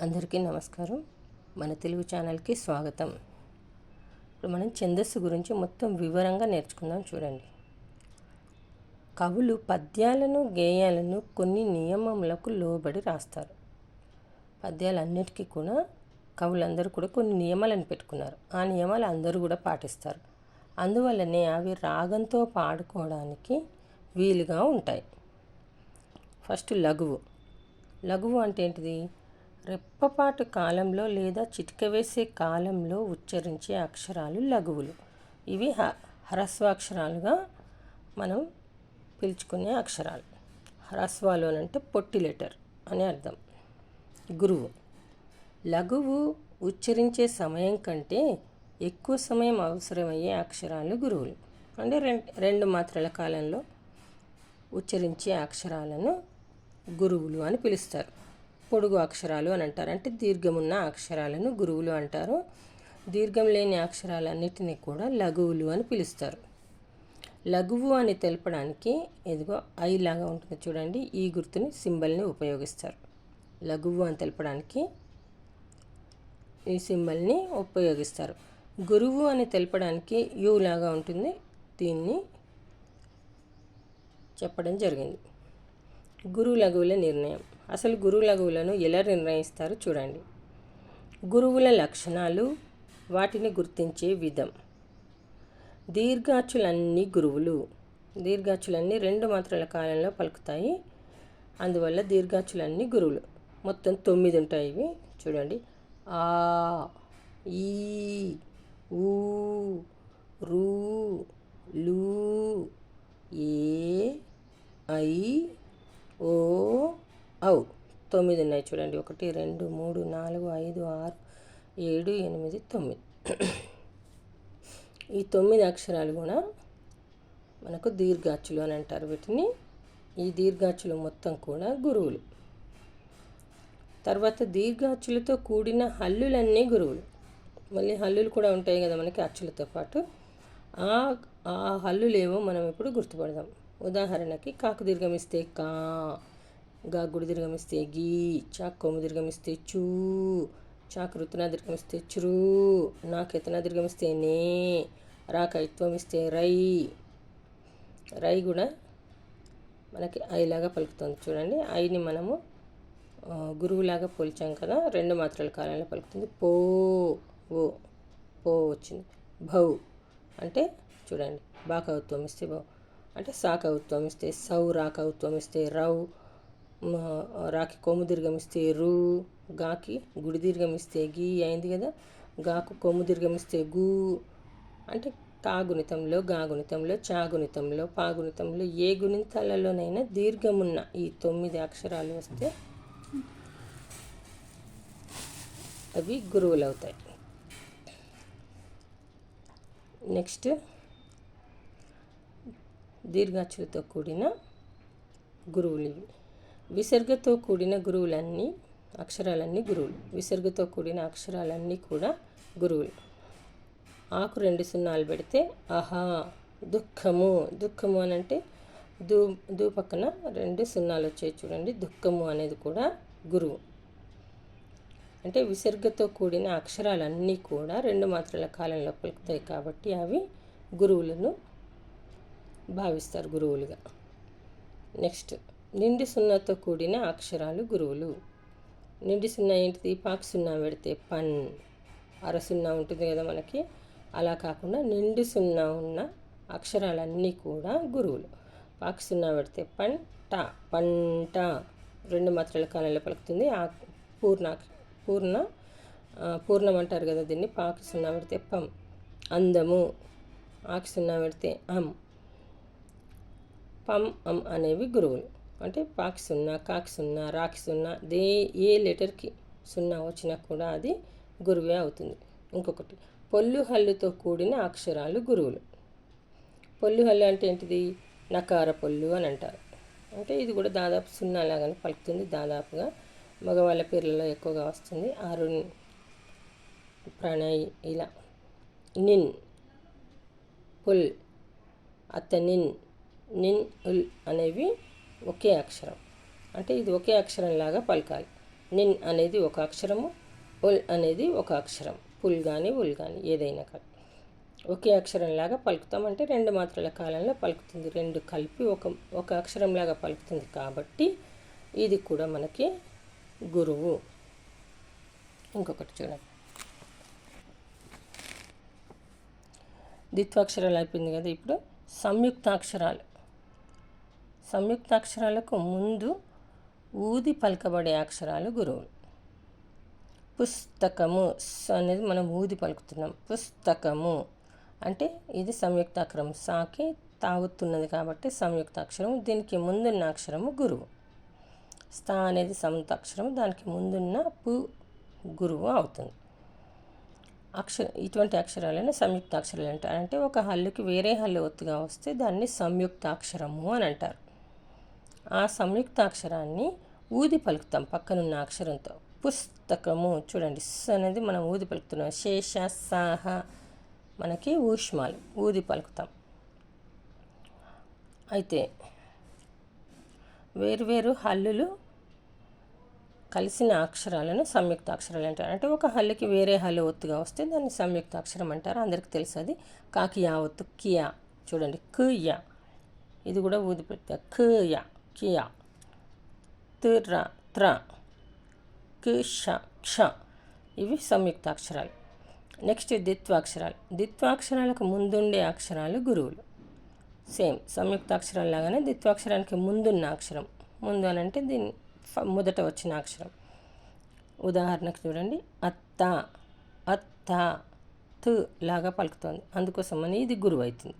అందరికీ నమస్కారం. మన తెలుగు ఛానల్కి స్వాగతం. ఇప్పుడు మనం ఛందస్సు గురించి మొత్తం వివరంగా నేర్చుకుందాం చూడండి. కవులు పద్యాలను గేయాలను కొన్ని నియమములకు లోబడి రాస్తారు. పద్యాలన్నిటికీ కూడా కవులందరూ కూడా కొన్ని నియమాలను పెట్టుకున్నారు. ఆ నియమాలు అందరూ కూడా పాటిస్తారు. అందువల్లనే అవి రాగంతో పాడుకోవడానికి వీలుగా ఉంటాయి. ఫస్ట్ లఘువు. లఘువు అంటే ఏంటిది? రెప్పపాటు కాలంలో లేదా చిటిక వేసే కాలంలో ఉచ్చరించే అక్షరాలు లఘువులు. ఇవి హ హ్రస్వాక్షరాలుగా మనం పిలుచుకునే అక్షరాలు. హ్రస్వాలు అని అంటే పొట్టి లెటర్ అని అర్థం. గురువు లఘువు ఉచ్చరించే సమయం కంటే ఎక్కువ సమయం అవసరమయ్యే అక్షరాలు గురువులు. అంటే రెండు రెండు మాత్రల కాలంలో ఉచ్చరించే అక్షరాలను గురువులు అని పిలుస్తారు. పొడుగు అక్షరాలు అని అంటారు. అంటే దీర్ఘమున్న అక్షరాలను గురువులు అంటారు. దీర్ఘం లేని అక్షరాలన్నిటినీ కూడా లఘువులు అని పిలుస్తారు. లఘువు అని తెలపడానికి ఎదుగో ఐ లాగా ఉంటుంది చూడండి. ఈ గుర్తుని సింబల్ని ఉపయోగిస్తారు. లఘువు అని తెలపడానికి ఈ సింబల్ని ఉపయోగిస్తారు. గురువు అని తెలపడానికి యు లాగా ఉంటుంది. దీన్ని చెప్పడం జరిగింది. గురు లఘువుల నిర్ణయం. అసలు గురు లఘువులను ఎలా నిర్ణయిస్తారో చూడండి. గురువుల లక్షణాలు వాటిని గుర్తించే విధం. దీర్ఘాచులన్నీ గురువులు. దీర్ఘాచులన్నీ రెండు మాత్రల కాలంలో పలుకుతాయి. అందువల్ల దీర్ఘాచులన్నీ గురువులు. మొత్తం తొమ్మిది ఉంటాయి ఇవి. చూడండి. ఆ ఈ ఊ రూ లు ఏ ఐ ఓ అవు తొమ్మిది ఉన్నాయి చూడండి. ఒకటి రెండు మూడు నాలుగు ఐదు ఆరు ఏడు ఎనిమిది తొమ్మిది. ఈ తొమ్మిది అక్షరాలు కూడా మనకు దీర్ఘాచులు అని అంటారు. వీటిని ఈ దీర్ఘాచులు మొత్తం కూడా గురువులు. తర్వాత దీర్ఘాచులతో కూడిన హల్లులన్నీ గురువులు. మళ్ళీ హల్లులు కూడా ఉంటాయి కదా మనకి అచ్చులతో పాటు. ఆ ఆ హల్లులేవో మనం ఇప్పుడు గుర్తుపడదాం. ఉదాహరణకి కాకు దీర్ఘం ఇస్తే కా. గా గుడి దీర్ఘమిస్తే గీ చాక్ కొమ్ము దీర్ఘమిస్తే చూ చాక్ రుతున దీర్ఘమిస్తే చురు నాకు ఎతన దీర్ఘమిస్తే నే రాకైత్వం ఇస్తే రై. రై కూడా మనకి ఐలాగా పలుకుతుంది. చూడండి ఐని మనము గురువులాగా పోల్చాం కదా రెండు మాత్రల కాలంలో పలుకుతుంది. పో ఓ పో వచ్చింది. భౌ అంటే చూడండి బాకవుత్వం ఇస్తే భౌ. అంటే సాకవుత్వం ఇస్తే సౌ రా ఇస్తే రౌ. రాకి కొమ్ము దీర్ఘం ఇస్తే రు గాకి గుడి దీర్ఘం ఇస్తే గీ అయింది కదా. గాకు కొమ్ము దీర్ఘం ఇస్తే గు అంటే కా గుణితంలో గా గుణితంలో చా గుణితంలో పా గుణితంలో ఏ గుణితాలలోనైనా దీర్ఘమున్న ఈ తొమ్మిది అక్షరాలు వస్తే అవి గురువులు అవుతాయి నెక్స్ట్ దీర్ఘాచులతో కూడిన గురువులు ఇవి. విసర్గతో కూడిన గురువులన్నీ అక్షరాలన్నీ గురువులు. విసర్గతో కూడిన అక్షరాలన్నీ కూడా గురువులు. ఆకు రెండు సున్నాలు పెడితే అహా దుఃఖము. దుఃఖము అని అంటే దూ దూ పక్కన రెండు సున్నాలు వచ్చాయి చూడండి. దుఃఖము అనేది కూడా గురువు. అంటే విసర్గతో కూడిన అక్షరాలన్నీ కూడా రెండు మాత్రల కాలంలో పలుకుతాయి కాబట్టి అవి గురువులను భావిస్తారు గురువులుగా. నెక్స్ట్ నిండి సున్నాతో కూడిన అక్షరాలు గురువులు. నిండి సున్నా ఏంటిది? పాక్ సున్నా పెడితే పన్ అర సున్నా ఉంటుంది కదా మనకి. అలా కాకుండా నిండి సున్నా ఉన్న అక్షరాలన్నీ కూడా గురువులు. పాక్ సున్నా పెడితే పంట పంట రెండు మాత్రల కాలంలో పలుకుతుంది. ఆ పూర్ణ పూర్ణ పూర్ణం అంటారు కదా దీన్ని. పాకు సున్నా పెడితే పం అందము. ఆకు సున్నా పెడితే అం. పం అం అనేవి గురువులు. అంటే పాకి సున్నా కాకి సున్నా రాకి సున్నా దే ఏ లెటర్కి సున్నా వచ్చినా కూడా అది గురువే అవుతుంది. ఇంకొకటి పొల్లు హల్లుతో కూడిన అక్షరాలు గురువులు. పొల్లు హల్లు అంటే ఏంటిది? నకార పొల్లు అని అంటారు. అంటే ఇది కూడా దాదాపు సున్నా లాగానే పలుకుతుంది. దాదాపుగా మగవాళ్ళ పేర్లలో ఎక్కువగా వస్తుంది. అరుణ్ ప్రణయ్ ఇలా. నిన్ పుల్ అతనిన్ నిన్ ఉల్ అనేవి ఒకే అక్షరం. అంటే ఇది ఒకే అక్షరంలాగా పలకాలి. నిన్ అనేది ఒక అక్షరము ఉల్ అనేది ఒక అక్షరం పుల్ కానీ ఉల్ కానీ ఏదైనా కానీ. ఒకే అక్షరంలాగా పలుకుతామంటే రెండు మాత్రల కాలంలో పలుకుతుంది. రెండు కలిపి ఒక ఒక అక్షరంలాగా పలుకుతుంది కాబట్టి ఇది కూడా మనకి గురువు. ఇంకొకటి చూడండి. ద్విత్వాక్షరాలు అయిపోయింది కదా ఇప్పుడు. సంయుక్తాక్షరాలు. సంయుక్తాక్షరాలకు ముందు ఊది పలకబడే అక్షరాలు గురువులు పుస్తకము అనేది మనం ఊది పలుకుతున్నాం. పుస్తకము అంటే ఇది సంయుక్తాక్షరం. సాకి తాగుతున్నది కాబట్టి సంయుక్తాక్షరం దీనికి ముందున్న అక్షరము గురువు. స్థా అనేది సంయుక్తాక్షరం దానికి ముందున్న పు గురువు అవుతుంది. అక్షర ఇటువంటి అక్షరాలను సంయుక్తాక్షరాలు అంటారు. అంటే ఒక హల్లుకి వేరే హల్లు ఒత్తుగా వస్తే దాన్ని సంయుక్తాక్షరము అని అంటారు. ఆ సంయుక్తాక్షరాన్ని ఊది పలుకుతాం పక్కనున్న అక్షరంతో. పుస్తకము చూడండి స్ అనేది మనం ఊది పలుకుతున్నాం. శేష సాహ మనకి ఊష్మాలు ఊది పలుకుతాం. అయితే వేరువేరు హల్లులు కలిసిన అక్షరాలను సంయుక్త అక్షరాలు అంటారు. అంటే ఒక హల్లుకి వేరే హల్లు ఒత్తుగా వస్తే దాన్ని సంయుక్త అక్షరం అంటారు. అందరికి తెలుసు అది. కాకి యా ఒత్తు కియా చూడండి కుయా ఇది కూడా ఊది పెడతా కియా. తుర త్ర కుష క్ష. ఇవి సంయుక్త అక్షరాలు నెక్స్ట్ ద్విత్వాక్షరాలు. ద్విత్వాక్షరాలకు ముందుండే అక్షరాలు గురువులు. సేమ్ సంయుక్త అక్షరం లాగానే ద్విత్వాక్షరానికి ముందున్న అక్షరం. ముందు అని అంటే దీని మొదట వచ్చిన అక్షరం. ఉదాహరణకు చూడండి. అత్త అత్త తు లాగా పలుకుతోంది. అందుకోసమని ఇది గురువు అవుతుంది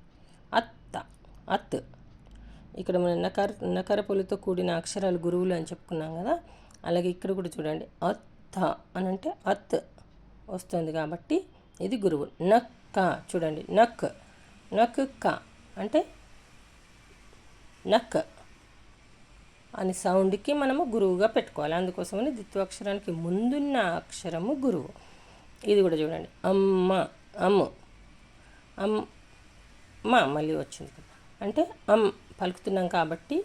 అత్త అత్. ఇక్కడ మనం నకర నకర పొలితో కూడిన అక్షరాలు గురువులు అని చెప్పుకున్నాం కదా. అలాగే ఇక్కడ కూడా చూడండి. అత్ అని అంటే అత్ వస్తుంది కాబట్టి ఇది గురువు. నక్క చూడండి. నక్ నక్ క అంటే నక్ అని సౌండ్కి మనము గురువుగా పెట్టుకోవాలి. అందుకోసమని ద్విత్వాక్షరానికి ముందున్న అక్షరము గురువు. ఇది కూడా చూడండి. అమ్మ అమ్ము అమ్మ మళ్ళీ వచ్చింది కదా. అంటే అమ్ పలుకుతున్నాం కాబట్టి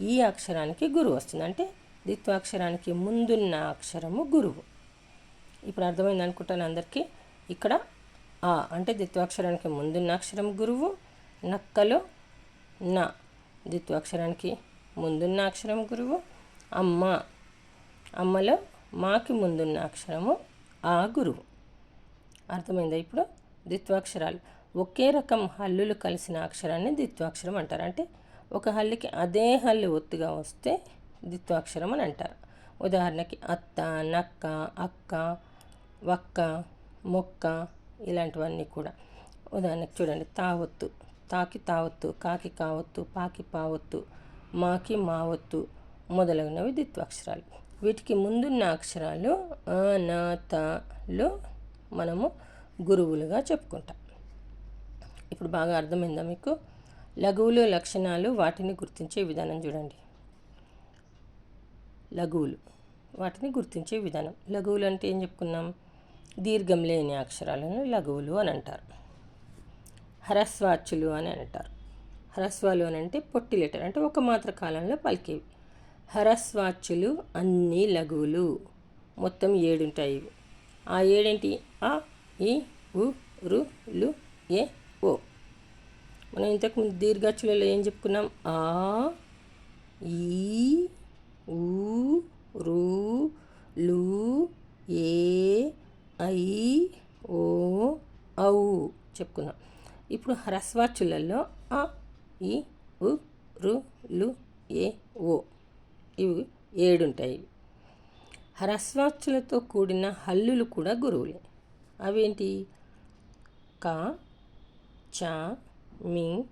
ఈ అక్షరానికి గురువు వస్తుంది. అంటే ద్విత్వాక్షరానికి ముందున్న అక్షరము గురువు. ఇప్పుడు అర్థమైంది అనుకుంటాను అందరికీ. ఇక్కడ ఆ అంటే ద్విత్వాక్షరానికి ముందున్న అక్షరం గురువు నక్కలో నా ద్విత్వాక్షరానికి ముందున్న అక్షరం గురువు అమ్మ అమ్మలో మాకి ముందున్న అక్షరము ఆ గురువు. అర్థమైందా ఇప్పుడు? ద్విత్వాక్షరాలు ఒకే రకం హల్లులు కలిసిన అక్షరాన్ని ద్విత్వాక్షరం అంటారు. అంటే ఒక హల్లుకి అదే హల్లు ఒత్తుగా వస్తే ద్విత్వాక్షరం అని అంటారు. ఉదాహరణకి అత్త నక్క అక్క వక్క మొక్క ఇలాంటివన్నీ కూడా. ఉదాహరణకి చూడండి తావొత్తు తాకి తావొత్తు కాకి కావొత్తు పాకి పావొత్తు మాకి మావొత్తు మొదలగునవి ద్విత్వాక్షరాలు. వీటికి ముందున్న అక్షరాలు అనాతలు మనము గురువులుగా చెప్పుకుంటాం. ఇప్పుడు బాగా అర్థమైందా మీకు? లఘువులు లక్షణాలు వాటిని గుర్తించే విధానం చూడండి. లఘువులు. వాటిని గుర్తించే విధానం. లఘువులు అంటే ఏం చెప్పుకున్నాం? దీర్ఘం లేని అక్షరాలను లఘువులు అని అంటారు. హరస్వాచ్యులు అని అంటారు. హరస్వాలు అని అంటే పొట్టి లెటర్ అంటే ఒక మాత్ర కాలంలో పలికేవి. హరస్వాచ్యులు అన్నీ లఘువులు. మొత్తం ఏడుంటాయి ఆ ఏడేంటి? ఆ ఈ ఉ రు లు ఏ ఓ. మనం ఇంతకుముందు దీర్ఘాచులలో ఏం చెప్పుకున్నాం? ఆ ఈ ఊ రు లు ఏ ఐ ఓ ఔ చెప్పుకున్నాం. ఇప్పుడు హ్రస్వాచులలో ఆ ఈ ఉ రు లు ఏ ఓ ఇవి ఏడుంటాయి హ్రస్వాచులతో కూడిన హల్లులు కూడా గురువులే. అవేంటి? క చ మీ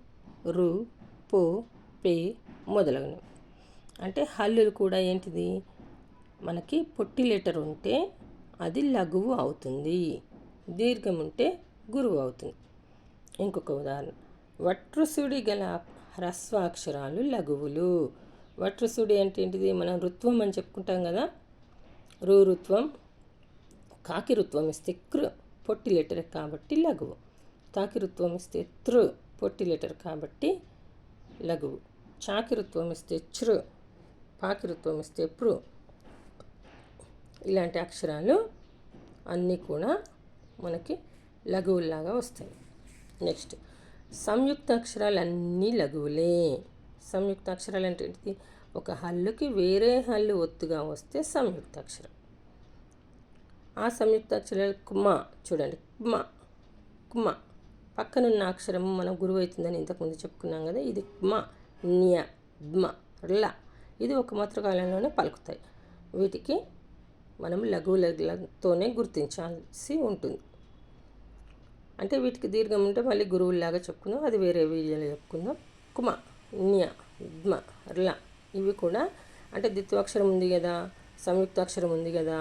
రు పో పే మొదలగునవి. అంటే హల్లులు కూడా ఏంటిది? మనకి పొట్టి లెటర్ ఉంటే అది లఘువు అవుతుంది. దీర్ఘం ఉంటే గురువు అవుతుంది. ఇంకొక ఉదాహరణ. వట్రుసుడి గల హ్రస్వాక్షరాలు లఘువులు. వట్రుసుడి అంటే ఏంటిది? మనం ఋత్వం అని చెప్పుకుంటాం కదా. రు కాకి ఋత్వం ఇస్తే కృ పొట్టి లెటర్ కాబట్టి లఘువు. తాకి ఋత్వం ఇస్తే తృ పొట్టి లెటర్ కాబట్టి లఘువు. చాకిరుత్వం ఇస్తే చృ పాకిరుత్వం ఇస్తే పృ ఇలాంటి అక్షరాలు అన్నీ కూడా మనకి లఘువుల్లాగా వస్తాయి. నెక్స్ట్ సంయుక్త అక్షరాలు అన్నీ లఘువులే. సంయుక్త అక్షరాలు అంటే ఒక హల్లుకి వేరే హల్లు ఒత్తుగా వస్తే సంయుక్త అక్షరం. ఆ సంయుక్త అక్షరాలు కుమ చూడండి కుమ కుమ పక్కనున్న అక్షరం మనం గురువు అవుతుందని ఇంతకుముందు చెప్పుకున్నాం కదా ఇది మ న్య ద్మ ల. ఇది ఒక మాతృకాలంలోనే పలుకుతాయి. వీటికి మనం లఘు లఘులతోనే గుర్తించాల్సి ఉంటుంది. అంటే వీటికి దీర్ఘం ఉంటే మళ్ళీ గురువులాగా చెప్పుకుందాం అది వేరే వీడియోలో చెప్పుకుందాం. కుమ న్య ద్మ ల. ఇవి కూడా అంటే ద్విత్వాక్షరం ఉంది కదా సంయుక్తాక్షరం ఉంది కదా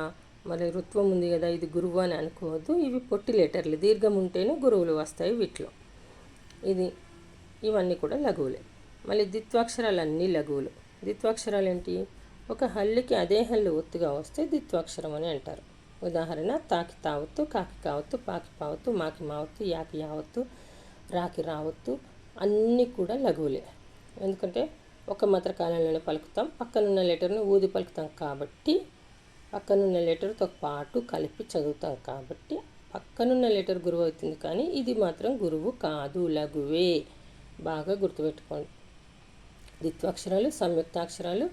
మరి రుత్వం ఉంది కదా ఇది గురువు అని అనుకోవద్దు. ఇవి పొట్టి లెటర్లు. దీర్ఘం ఉంటేనే గురువులు వస్తాయి వీటిలో. ఇది ఇవన్నీ కూడా లఘువులే. మళ్ళీ ద్విత్వాక్షరాలు అన్నీ లఘువులు. ద్విత్వాక్షరాలు ఏంటి? ఒక హల్లుకి అదే హల్లు ఒత్తుగా వస్తే ద్విత్వాక్షరం అని అంటారు. ఉదాహరణ తాకి తావత్తు కాకి కావత్తు పాకి పావత్తు మాకి మావత్తు యాకి యావత్తు రాకి రావత్తు అన్నీ కూడా లఘువులే. ఎందుకంటే ఒక మాత్ర కాలంలోనే పలుకుతాం పక్కనున్న లెటర్ను ఊది పలుకుతాం కాబట్టి పక్కనున్న లెటర్తో పాటు కలిపి చదువుతాం కాబట్టి పక్కనున్న లెటర్ గురువు అవుతుంది కానీ ఇది మాత్రం గురువు కాదు లఘువే. బాగా గుర్తుపెట్టుకోండి. ద్విత్వాక్షరాలు సంయుక్తాక్షరాలు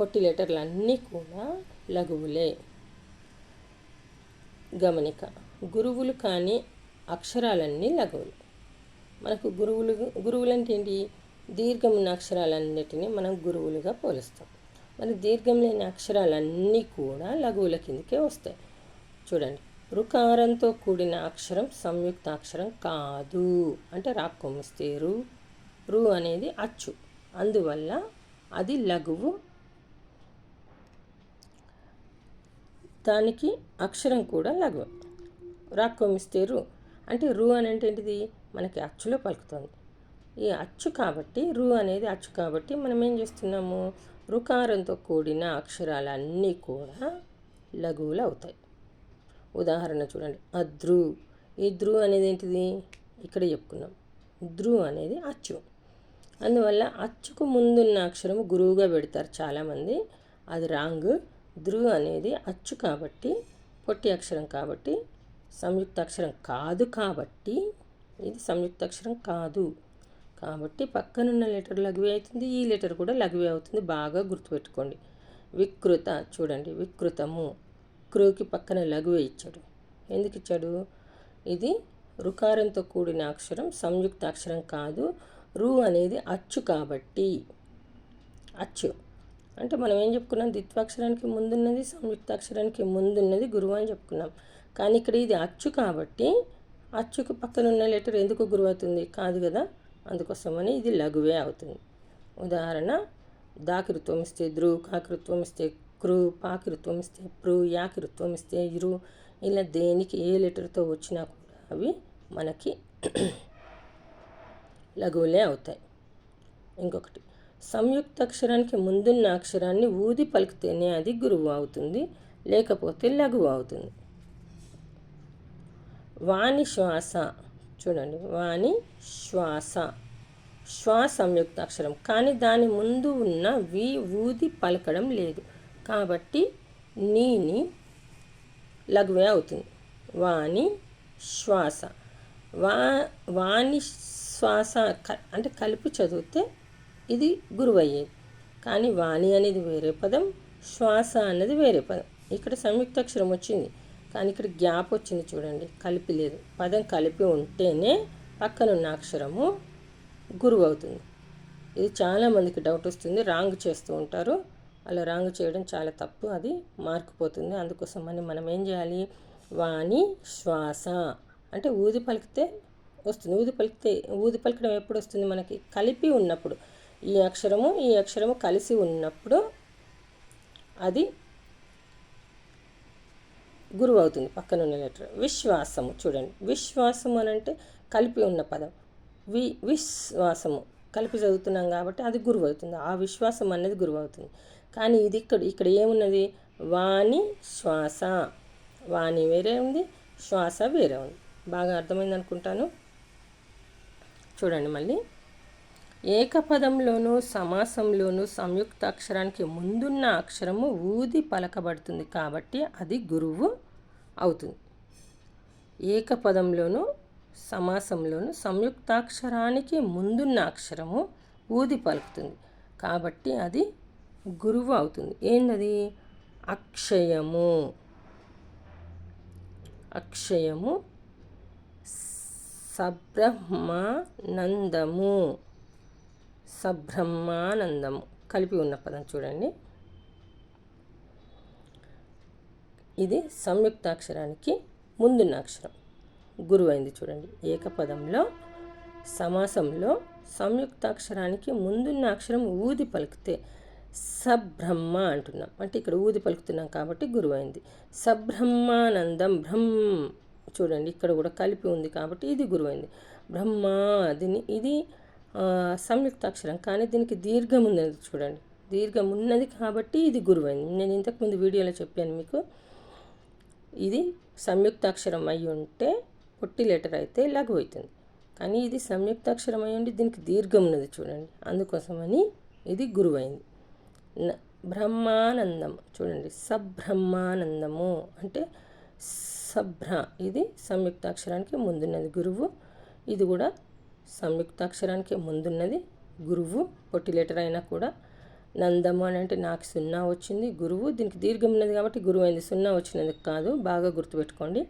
పొట్టి లెటర్లు అన్నీ కూడా లఘువులే. గమనిక గురువులు కానీ అక్షరాలన్నీ లఘువులు. మనకు గురువులు గురువులు అంటే ఏంటి? దీర్ఘమున్న అక్షరాలన్నిటినీ మనం గురువులుగా పోలుస్తాం. మరి దీర్ఘం లేని అక్షరాలన్నీ కూడా లఘువుల కిందకే వస్తాయి. చూడండి రుకారంతో కూడిన అక్షరం సంయుక్త అక్షరం కాదు. అంటే రాక్కొమ్మిస్తే రు. రు అనేది అచ్చు. అందువల్ల అది లఘువు. దానికి అక్షరం కూడా లఘువు. రాక్కొమ్మిస్తే రు. అంటే రు అని అంటే ఏంటిది? మనకి అచ్చులో పలుకుతుంది. ఈ అచ్చు కాబట్టి రు అనేది అచ్చు కాబట్టి మనం ఏం చేస్తున్నాము? రుకారంతో కూడిన అక్షరాలన్నీ కూడా లఘువులు అవుతాయి. ఉదాహరణ చూడండి. అద్రు. ఈ ధ్రు అనేది ఏంటిది? ఇక్కడ చెప్పుకున్నాం. ధ్రు అనేది అచ్చు. అందువల్ల అచ్చుకు ముందున్న అక్షరం గురువుగా పెడతారు చాలామంది. అది రాంగ్. ధ్రు అనేది అచ్చు కాబట్టి పొట్టి అక్షరం కాబట్టి సంయుక్త అక్షరం కాదు కాబట్టి ఇది సంయుక్త అక్షరం కాదు. కాబట్టి పక్కనున్న లెటర్ లఘువే అవుతుంది ఈ లెటర్ కూడా లఘువే అవుతుంది. బాగా గుర్తుపెట్టుకోండి. వికృత చూడండి వికృతము. క్రూకి పక్కన లఘువే ఇచ్చాడు. ఎందుకు ఇచ్చాడు? ఇది రుకారంతో కూడిన అక్షరం సంయుక్త అక్షరం కాదు. రు అనేది అచ్చు కాబట్టి. అచ్చు. అంటే మనం ఏం చెప్పుకున్నాం? ద్విత్వాక్షరానికి ముందున్నది సంయుక్తాక్షరానికి ముందున్నది గురువు అని చెప్పుకున్నాం. కానీ ఇక్కడ ఇది అచ్చు కాబట్టి అచ్చుకు పక్కన ఉన్న లెటర్ ఎందుకు గురువు అవుతుంది? కాదు కదా. అందుకోసమని ఇది లఘువే అవుతుంది. ఉదాహరణ దాకృత్వం ఇస్తే ధ్రు కాకృత్వం ఇస్తే క్రు పాకృత్వం ఇస్తే ప్రు యాకృత్వం ఇస్తే ఇరు ఇలా దేనికి ఏ లెటర్తో వచ్చినా కూడా అవి మనకి లఘువులే అవుతాయి. ఇంకొకటి సంయుక్త అక్షరానికి ముందున్న అక్షరాన్ని ఊది పలికితేనే అది గురువు అవుతుంది లేకపోతే లఘువు అవుతుంది. వాణి శ్వాస చూడండి. వాణి శ్వాస. శ్వాస సంయుక్త అక్షరం. కానీ దాని ముందు ఉన్న వి ఊది పలకడం లేదు. కాబట్టి నీని లఘువే అవుతుంది. వాణి శ్వాస. వా వాణి శ్వాస క- అంటే కలిపి చదివితే ఇది గురువయ్యేది. కానీ వాణి అనేది వేరే పదం శ్వాస అన్నది వేరే పదం. ఇక్కడ సంయుక్త అక్షరం వచ్చింది. కానీ ఇక్కడ గ్యాప్ వచ్చింది చూడండి. కలిపి లేదు. పదం కలిపి ఉంటేనే పక్కనున్న అక్షరము గురువు అవుతుంది. ఇది చాలామందికి డౌట్ వస్తుంది. రాంగ్ చేస్తూ ఉంటారు. అలా రాంగ్ చేయడం చాలా తప్పు. అది మార్కుపోతుంది అందుకోసం అని మనం ఏం చేయాలి? వాణి శ్వాస. అంటే ఊది పలికితే వస్తుంది. ఊది పలికితే ఊది పలకడం ఎప్పుడు వస్తుంది మనకి? కలిపి ఉన్నప్పుడు. ఈ అక్షరము ఈ అక్షరము కలిసి ఉన్నప్పుడు అది గురువు అవుతుంది పక్కన ఉన్న లెటర్. విశ్వాసము చూడండి. విశ్వాసము అని అంటే కలిపి ఉన్న పదం. వి విశ్వాసము. కలిపి చదువుతున్నాం కాబట్టి అది గురువు అవుతుంది ఆ విశ్వాసం అనేది గురువు అవుతుంది కానీ ఇది ఇక్కడ ఇక్కడ ఏమున్నది? వాణి శ్వాస. వాణి వేరే ఉంది శ్వాస వేరే ఉంది. బాగా అర్థమైంది అనుకుంటాను చూడండి మళ్ళీ. ఏకపదంలోనూ సమాసంలోనూ సంయుక్త అక్షరానికి ముందున్న అక్షరము ఊది పలకబడుతుంది కాబట్టి అది గురువు అవుతుంది. ఏకపదంలోనూ సమాసంలోనూ సంయుక్తాక్షరానికి ముందున్న అక్షరము ఊది పలుకుతుంది కాబట్టి అది గురువు అవుతుంది. ఏంటది అక్షయము. అక్షయము సబ్రహ్మానందము. సబ్రహ్మానందము కలిపి ఉన్న పదం చూడండి. ఇది సంయుక్తాక్షరానికి ముందున్న అక్షరం. గురువు అయింది చూడండి. ఏకపదంలో సమాసంలో సంయుక్తాక్షరానికి ముందున్న అక్షరం ఊది పలికితే సబ్రహ్మ అంటున్నాం. అంటే ఇక్కడ ఊది పలుకుతున్నాం కాబట్టి గురువు అయింది సబ్రహ్మానందం బ్రహ్మ చూడండి. ఇక్కడ కూడా కలిపి ఉంది కాబట్టి ఇది గురువైంది. బ్రహ్మ దీని ఇది సంయుక్తాక్షరం కానీ దీనికి దీర్ఘం ఉన్నది చూడండి. దీర్ఘం ఉన్నది కాబట్టి ఇది గురువైంది. నేను ఇంతకుముందు వీడియోలో చెప్పాను మీకు. ఇది సంయుక్తాక్షరం అయి ఉంటే పొట్టి లెటర్ అయితే లఘు అవుతుంది. కానీ ఇది సంయుక్తాక్షరం అయి ఉండి దీనికి దీర్ఘం ఉన్నది చూడండి. అందుకోసమని ఇది గురువైంది. బ్రహ్మానందం. చూడండి. సబ్రహ్మానందము అంటే సభ్ర ఇది సంయుక్తాక్షరానికి ముందున్నది గురువు. ఇది కూడా సంయుక్తాక్షరానికి ముందున్నది గురువు పొట్టి లెటర్ అయినా కూడా. నందము అని అంటే నాకు సున్నా వచ్చింది. గురువు దీనికి దీర్ఘం ఉన్నది కాబట్టి గురువు అయింది సున్నా వచ్చినది కాదు బాగా గుర్తుపెట్టుకోండి.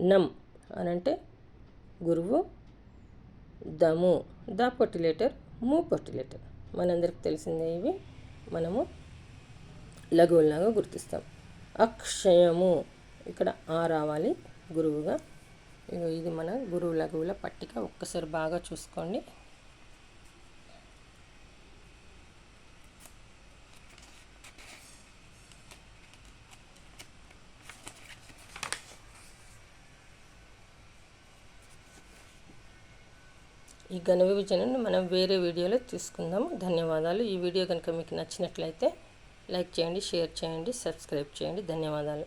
నమ్ అని అంటే గురువు దము ద పొట్టి లెటర్ ము పొట్టి లెటర్. మనందరికి తెలిసిందే ఇవి. మనము లఘువులాగా గుర్తిస్తాం. అక్షయము. ఇక్కడ ఆ రావాలి గురువుగా. ఇది మన గురువు లఘువుల పట్టిక. ఒక్కసారి బాగా చూసుకోండి. ఈ ఘన విభజనను మనం వేరే వీడియోలో తీసుకుందాము. ధన్యవాదాలు. ఈ వీడియో కనుక మీకు నచ్చినట్లయితే లైక్ చేయండి షేర్ చేయండి సబ్స్క్రైబ్ చేయండి. ధన్యవాదాలు.